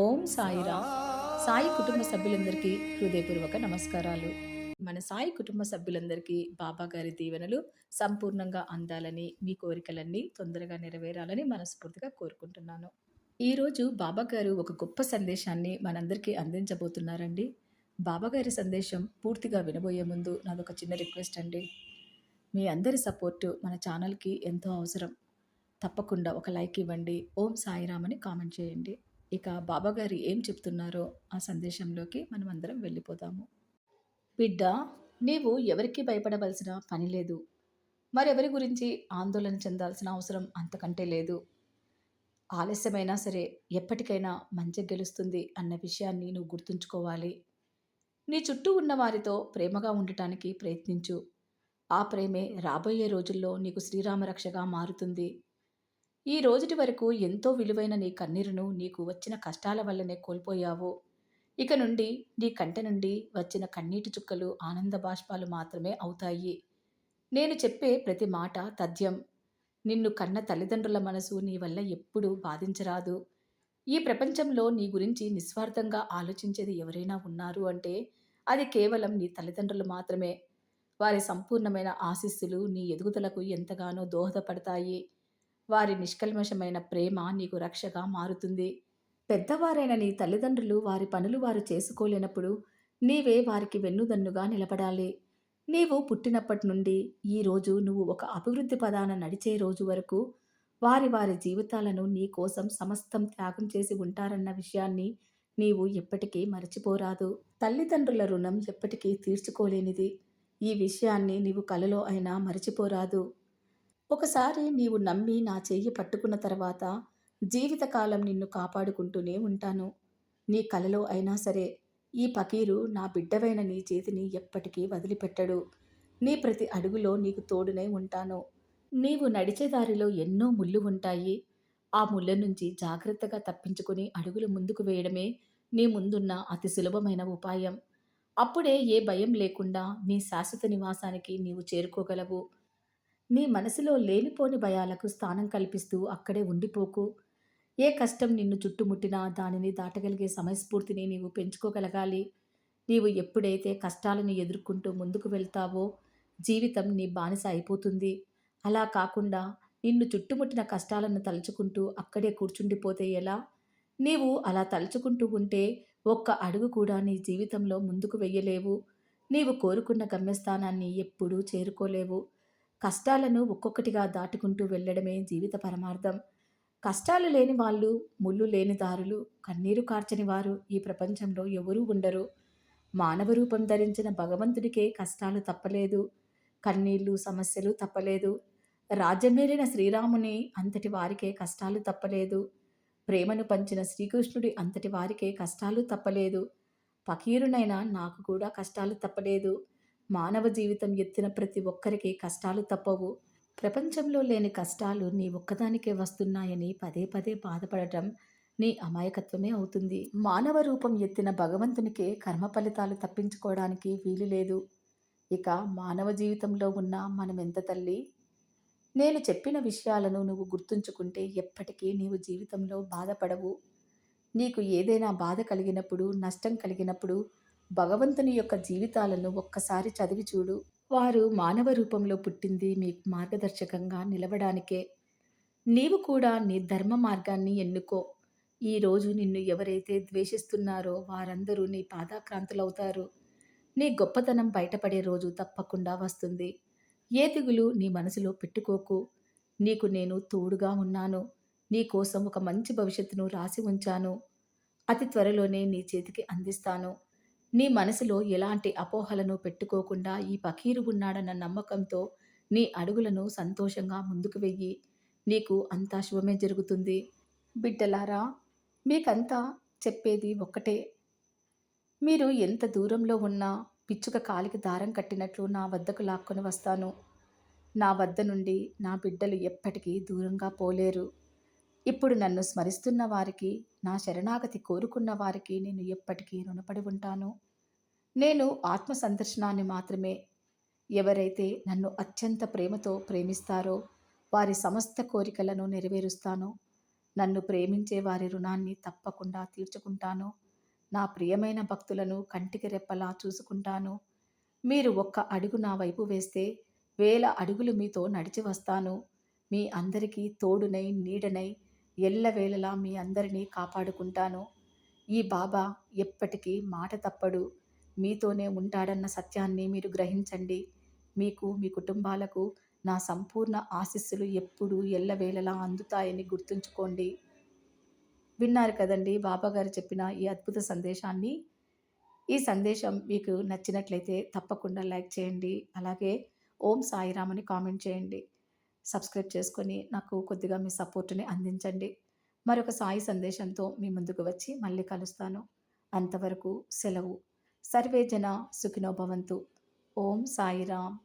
ఓం సాయిరామ్. సాయి కుటుంబ సభ్యులందరికీ హృదయపూర్వక నమస్కారాలు. మన సాయి కుటుంబ సభ్యులందరికీ బాబా గారి దీవెనలు సంపూర్ణంగా అందాలని మీ కోరికలన్నీ తొందరగా నెరవేరాలని మనస్ఫూర్తిగా కోరుకుంటున్నాను. ఈరోజు బాబా గారు ఒక గొప్ప సందేశాన్ని మనందరికీ అందించబోతున్నారండి. బాబా గారి సందేశం పూర్తిగా వినబోయే ముందు నాదొక చిన్న రిక్వెస్ట్ అండి. మీ అందరి సపోర్టు మన ఛానల్కి ఎంతో అవసరం. తప్పకుండా ఒక లైక్ ఇవ్వండి. ఓం సాయిరామ్ అని కామెంట్ చేయండి. ఇక బాబాగారు ఏం చెప్తున్నారో ఆ సందేశంలోకి మనం అందరం వెళ్ళిపోతాము. బిడ్డ నీవు ఎవరికి భయపడవలసిన పని లేదు. మరెవరి గురించి ఆందోళన చెందాల్సిన అవసరం అంతకంటే లేదు. ఆలస్యమైనా సరే ఎప్పటికైనా మంచి గెలుస్తుంది అన్న విషయాన్ని నువ్వు గుర్తుంచుకోవాలి. నీ చుట్టూ ఉన్న వారితో ప్రేమగా ఉండటానికి ప్రయత్నించు. ఆ ప్రేమే రాబోయే రోజుల్లో నీకు శ్రీరామరక్షగా మారుతుంది. ఈ రోజుటి వరకు ఎంతో విలువైన నీ కన్నీరును నీకు వచ్చిన కష్టాల వల్లనే కోల్పోయావు. ఇక నుండి నీ కంట నుండి వచ్చిన కన్నీటి చుక్కలు ఆనంద బాష్పాలు మాత్రమే అవుతాయి. నేను చెప్పే ప్రతి మాట తథ్యం. నిన్ను కన్న తల్లిదండ్రుల మనసు నీ వల్ల ఎప్పుడూ బాధించరాదు. ఈ ప్రపంచంలో నీ గురించి నిస్వార్థంగా ఆలోచించేది ఎవరైనా ఉన్నారు అంటే అది కేవలం నీ తల్లిదండ్రులు మాత్రమే. వారి సంపూర్ణమైన ఆశీస్సులు నీ ఎదుగుదలకు ఎంతగానో దోహదపడతాయి. వారి నిష్కల్మషమైన ప్రేమ నీకు రక్షగా మారుతుంది. పెద్దవారైన నీ తల్లిదండ్రులు వారి పనులు వారు చేసుకోలేనప్పుడు నీవే వారికి వెన్నుదన్నుగా నిలబడాలి. నీవు పుట్టినప్పటి నుండి ఈ రోజు నువ్వు ఒక అభివృద్ధి పదాన నడిచే రోజు వరకు వారి వారి జీవితాలను నీ కోసం సమస్తం త్యాగం చేసి ఉంటారన్న విషయాన్ని నీవు ఎప్పటికీ మరచిపోరాదు. తల్లిదండ్రుల రుణం ఎప్పటికీ తీర్చుకోలేనిది. ఈ విషయాన్ని నీవు కలలో అయినా మరచిపోరాదు. ఒకసారి నీవు నమ్మి నా చెయ్యి పట్టుకున్న తర్వాత జీవితకాలం నిన్ను కాపాడుకుంటూనే ఉంటాను. నీ కలలో అయినా సరే ఈ పకీరు నా బిడ్డవైన నీ చేతిని ఎప్పటికీ వదిలిపెట్టడు. నీ ప్రతి అడుగులో నీకు తోడునే ఉంటాను. నీవు నడిచే దారిలో ఎన్నో ముళ్ళు ఉంటాయి. ఆ ముళ్ళ నుంచి జాగ్రత్తగా తప్పించుకుని అడుగులు ముందుకు వేయడమే నీ ముందున్న అతి సులభమైన ఉపాయం. అప్పుడే ఏ భయం లేకుండా నీ శాశ్వత నివాసానికి నీవు చేరుకోగలవు. నీ మనసులో లేనిపోని భయాలకు స్థానం కల్పిస్తూ అక్కడే ఉండిపోకు. ఏ కష్టం నిన్ను చుట్టుముట్టినా దానిని దాటగలిగే సమయస్ఫూర్తిని నీవు పెంచుకోగలగాలి. నీవు ఎప్పుడైతే కష్టాలను ఎదుర్కొంటూ ముందుకు వెళ్తావో జీవితం నీ బానిస అయిపోతుంది. అలా కాకుండా నిన్ను చుట్టుముట్టిన కష్టాలను తలుచుకుంటూ అక్కడే కూర్చుండిపోతే ఎలా? నీవు అలా తలుచుకుంటూ ఉంటే ఒక్క అడుగు కూడా నీ జీవితంలో ముందుకు వెయ్యలేవు. నీవు కోరుకున్న గమ్యస్థానాన్ని ఎప్పుడూ చేరుకోలేవు. కష్టాలను ఒక్కొక్కటిగా దాటుకుంటూ వెళ్ళడమే జీవిత పరమార్థం. కష్టాలు లేని వాళ్ళు ముళ్ళు లేని దారులు కన్నీరు కార్చని వారు ఈ ప్రపంచంలో ఎవరూ ఉండరు. మానవ రూపం ధరించిన భగవంతుడికే కష్టాలు తప్పలేదు. కన్నీళ్ళు సమస్యలు తప్పలేదు. రాజ్యమేలిన శ్రీరాముని అంతటి వారికే కష్టాలు తప్పలేదు. ప్రేమను పంచిన శ్రీకృష్ణుడి అంతటి వారికే కష్టాలు తప్పలేదు. పకీరునైనా నాకు కూడా కష్టాలు తప్పలేదు. మానవ జీవితం ఎత్తిన ప్రతి ఒక్కరికి కష్టాలు తప్పవు. ప్రపంచంలో లేని కష్టాలు నీ ఒక్కదానికే వస్తున్నాయని పదే పదే బాధపడటం నీ అమాయకత్వమే అవుతుంది. మానవ రూపం ఎత్తిన భగవంతునికే కర్మ ఫలితాలు తప్పించుకోవడానికి వీలు లేదు. ఇక మానవ జీవితంలో ఉన్న మనం ఎంత తల్లి? నేను చెప్పిన విషయాలను నువ్వు గుర్తుంచుకుంటే ఎప్పటికీ నీవు జీవితంలో బాధపడవు. నీకు ఏదైనా బాధ కలిగినప్పుడు నష్టం కలిగినప్పుడు భగవంతుని యొక్క జీవితాలను ఒక్కసారి చదివి చూడు. వారు మానవ రూపంలో పుట్టింది మీకు మార్గదర్శకంగా నిలవడానికే. నీవు కూడా నీ ధర్మ మార్గాన్ని ఎన్నుకో. ఈరోజు నిన్ను ఎవరైతే ద్వేషిస్తున్నారో వారందరూ నీ పాదాక్రాంతులవుతారు. నీ గొప్పతనం బయటపడే రోజు తప్పకుండా వస్తుంది. ఏ దిగులు నీ మనసులో పెట్టుకోకు. నీకు నేను తోడుగా ఉన్నాను. నీ కోసం ఒక మంచి భవిష్యత్తును రాసి ఉంచాను. అతి త్వరలోనే నీ చేతికి అందిస్తాను. నీ మనసులో ఎలాంటి అపోహలను పెట్టుకోకుండా ఈ పకీరు ఉన్నాడన్న నమ్మకంతో నీ అడుగులను సంతోషంగా ముందుకు వెయ్యి. నీకు అంతా శుభమే జరుగుతుంది. బిడ్డలారా మీకంతా చెప్పేది ఒక్కటే. మీరు ఎంత దూరంలో ఉన్నా పిచ్చుక కాలికి దారం కట్టినట్లు నా వద్దకు లాక్కొని వస్తాను. నా వద్ద నుండి నా బిడ్డలు ఎప్పటికీ దూరంగా పోలేరు. ఇప్పుడు నన్ను స్మరిస్తున్న వారికి నా శరణాగతి కోరుకున్న వారికి నేను ఎప్పటికీ రుణపడి ఉంటాను. నేను ఆత్మ సందర్శనాన్ని మాత్రమే. ఎవరైతే నన్ను అత్యంత ప్రేమతో ప్రేమిస్తారో వారి సమస్త కోరికలను నెరవేరుస్తాను. నన్ను ప్రేమించే వారి రుణాన్ని తప్పకుండా తీర్చుకుంటాను. నా ప్రియమైన భక్తులను కంటికి రెప్పలా చూసుకుంటాను. మీరు ఒక్క అడుగు నా వైపు వేస్తే వేల అడుగులు మీతో నడిచి వస్తాను. మీ అందరికీ తోడునై నీడనై ఎల్లవేళలా మీ అందరినీ కాపాడుకుంటాను. ఈ బాబా ఎప్పటికీ మాట తప్పడు. మీతోనే ఉంటాడన్న సత్యాన్ని మీరు గ్రహించండి. మీకు మీ కుటుంబాలకు నా సంపూర్ణ ఆశీస్సులు ఎప్పుడూ ఎల్లవేళలా అందుతాయని గుర్తుంచుకోండి. విన్నారు కదండి బాబాగారు చెప్పిన ఈ అద్భుత సందేశాన్ని. ఈ సందేశం మీకు నచ్చినట్లయితే తప్పకుండా లైక్ చేయండి. అలాగే ఓం సాయిరామ్ అని కామెంట్ చేయండి. సబ్స్క్రైబ్ చేసుకొని నాకు కొద్దిగా మీ సపోర్టుని అందించండి. మరొక సాయి సందేశంతో మీ ముందుకు వచ్చి మళ్ళీ కలుస్తాను. అంతవరకు సెలవు. సర్వే జన సుఖినోభవంతు ఓం సాయిరామ్.